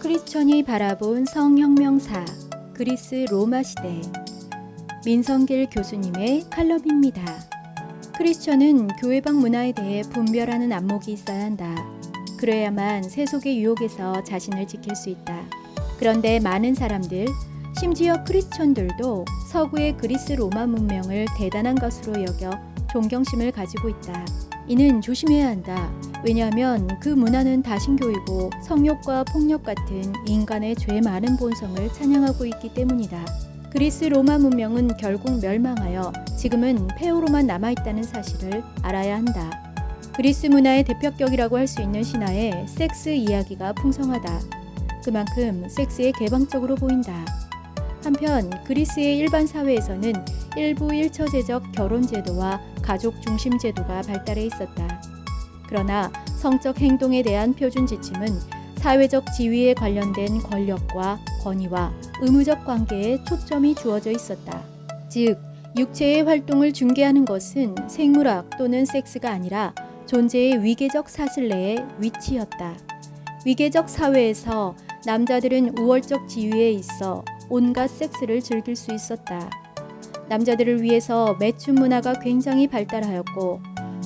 크리스천이 바라본 성혁명사 그리스 로마 시대 민성길 교수님의 칼럼입니다. 크리스천은 교회방 문화에 대해 분별하는 안목이 있어야 한다. 그래야만 세속의 유혹에서 자신을 지킬 수 있다. 그런데 많은 사람들, 심지어 크리스천들도 서구의 그리스 로마 문명을 대단한 것으로 여겨 존경심을 가지고 있다. 이는 조심해야 한다. 왜냐하면 그 문화는 다신교이고 성욕과 폭력 같은 인간의 죄 많은 본성을 찬양하고 있기 때문이다. 그리스 로마 문명은 결국 멸망하여 지금은 폐허로만 남아있다는 사실을 알아야 한다. 그리스 문화의 대표격이라고 할 수 있는 신화에 섹스 이야기가 풍성하다. 그만큼 섹스에 개방적으로 보인다. 한편 그리스의 일반 사회에서는 일부 일처제적 결혼 제도와 가족 중심 제도가 발달해 있었다. 그러나 성적 행동에 대한 표준 지침은 사회적 지위에 관련된 권력과 권위와 의무적 관계에 초점이 주어져 있었다. 즉, 육체의 활동을 중개하는 것은 생물학 또는 섹스가 아니라 존재의 위계적 사슬 내의 위치였다. 위계적 사회에서 남자들은 우월적 지위에 있어 온갖 섹스를 즐길 수 있었다. 남자들을 위해서 매춘 문화가 굉장히 발달하였고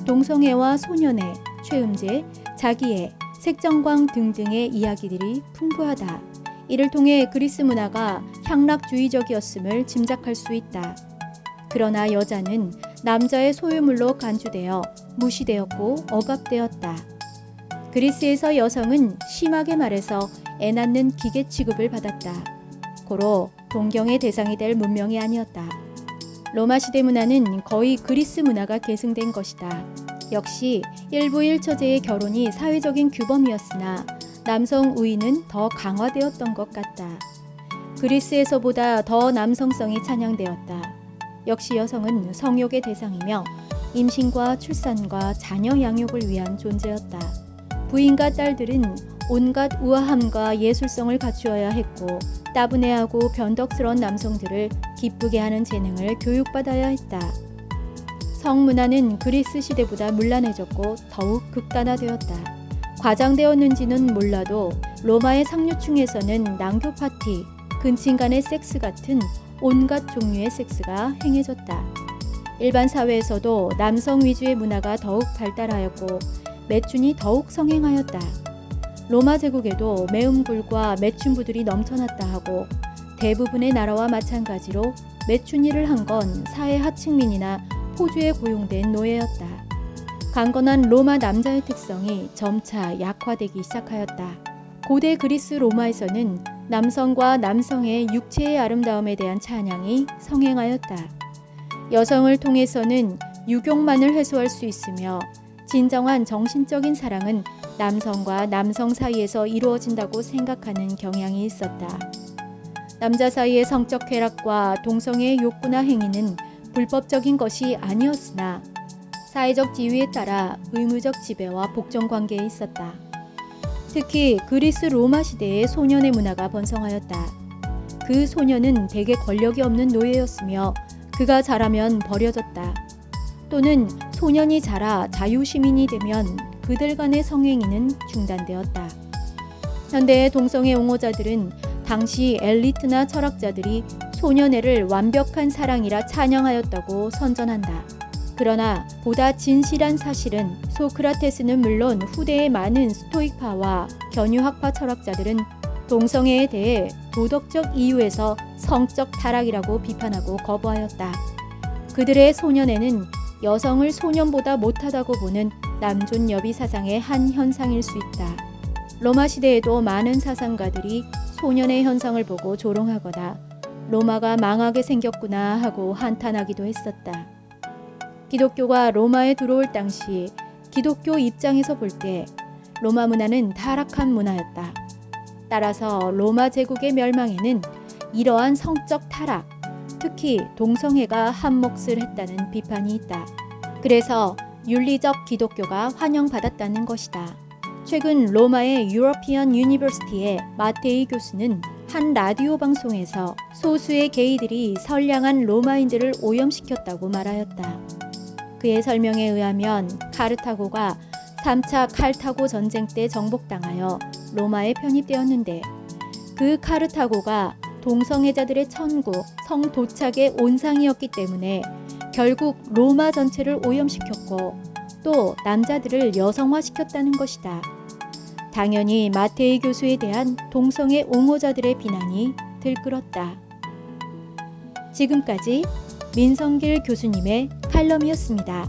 동성애와 소년애, 최음제, 자기애, 색정광 등등의 이야기들이 풍부하다. 이를 통해 그리스 문화가 향락주의적이었음을 짐작할 수 있다. 그러나 여자는 남자의 소유물로 간주되어 무시되었고 억압되었다. 그리스에서 여성은 심하게 말해서 애 낳는 기계 취급을 받았다. 고로 동경의 대상이 될 문명이 아니었다. 로마 시대 문화는 거의 그리스 문화가 계승된 것이다. 역시 일부 일처제의 결혼이 사회적인 규범이었으나 남성 우위는 더 강화되었던 것 같다. 그리스에서보다 더 남성성이 찬양되었다. 역시 여성은 성욕의 대상이며 임신과 출산과 자녀 양육을 위한 존재였다. 부인과 딸들은 온갖 우아함과 예술성을 갖추어야 했고 따분해하고 변덕스러운 남성들을 기쁘게 하는 재능을 교육받아야 했다. 성문화는 그리스 시대보다 문란해졌고 더욱 극단화되었다. 과장되었는지는 몰라도 로마의 상류층에서는 낭교 파티, 근친 간의 섹스 같은 온갖 종류의 섹스가 행해졌다. 일반 사회에서도 남성 위주의 문화가 더욱 발달하였고 매춘이 더욱 성행하였다. 로마 제국에도 매음굴과 매춘부들이 넘쳐났다 하고 대부분의 나라와 마찬가지로 매춘일을 한 건 사회 하층민이나 호주에 고용된 노예였다. 강건한 로마 남자의 특성이 점차 약화되기 시작하였다. 고대 그리스 로마에서는 남성과 남성의 육체의 아름다움에 대한 찬양이 성행하였다. 여성을 통해서는 유욕만을 해소할 수 있으며 진정한 정신적인 사랑은 남성과 남성 사이에서 이루어진다고 생각하는 경향이 있었다. 남자 사이의 성적 쾌락과 동성애의 욕구나 행위는 불법적인 것이 아니었으나 사회적 지위에 따라 의무적 지배와 복종 관계에 있었다. 특히 그리스 로마 시대의 소년의 문화가 번성하였다. 그 소년은 대개 권력이 없는 노예였으며 그가 자라면 버려졌다. 또는 소년이 자라 자유시민이 되면 그들 간의 성행위는 중단되었다. 현대의 동성애 옹호자들은 당시 엘리트나 철학자들이 소년애를 완벽한 사랑이라 찬양하였다고 선전한다. 그러나 보다 진실한 사실은 소크라테스는 물론 후대의 많은 스토익파와 견유학파 철학자들은 동성애에 대해 도덕적 이유에서 성적 타락이라고 비판하고 거부하였다. 그들의 소년에는 여성을 소년보다 못하다고 보는 남존여비 사상의 한 현상일 수 있다. 로마 시대에도 많은 사상가들이 소년의 현상을 보고 조롱하거나 로마가 망하게 생겼구나 하고 한탄하기도 했었다. 기독교가 로마에 들어올 당시 기독교 입장에서 볼 때 로마 문화는 타락한 문화였다. 따라서 로마 제국의 멸망에는 이러한 성적 타락, 특히 동성애가 한 몫을 했다는 비판이 있다. 그래서 윤리적 기독교가 환영받았다는 것이다. 최근 로마의 유러피언 유니버시티의 마테이 교수는 한 라디오 방송에서 소수의 게이들이 선량한 로마인들을 오염시켰다고 말하였다. 그의 설명에 의하면 카르타고가 3차 칼타고 전쟁 때 정복당하여 로마에 편입되었는데 그 카르타고가 동성애자들의 천국, 성도착의 온상이었기 때문에 결국 로마 전체를 오염시켰고 또 남자들을 여성화시켰다는 것이다. 당연히 마테이 교수에 대한 동성애 옹호자들의 비난이 들끓었다. 지금까지 민성길 교수님의 칼럼이었습니다.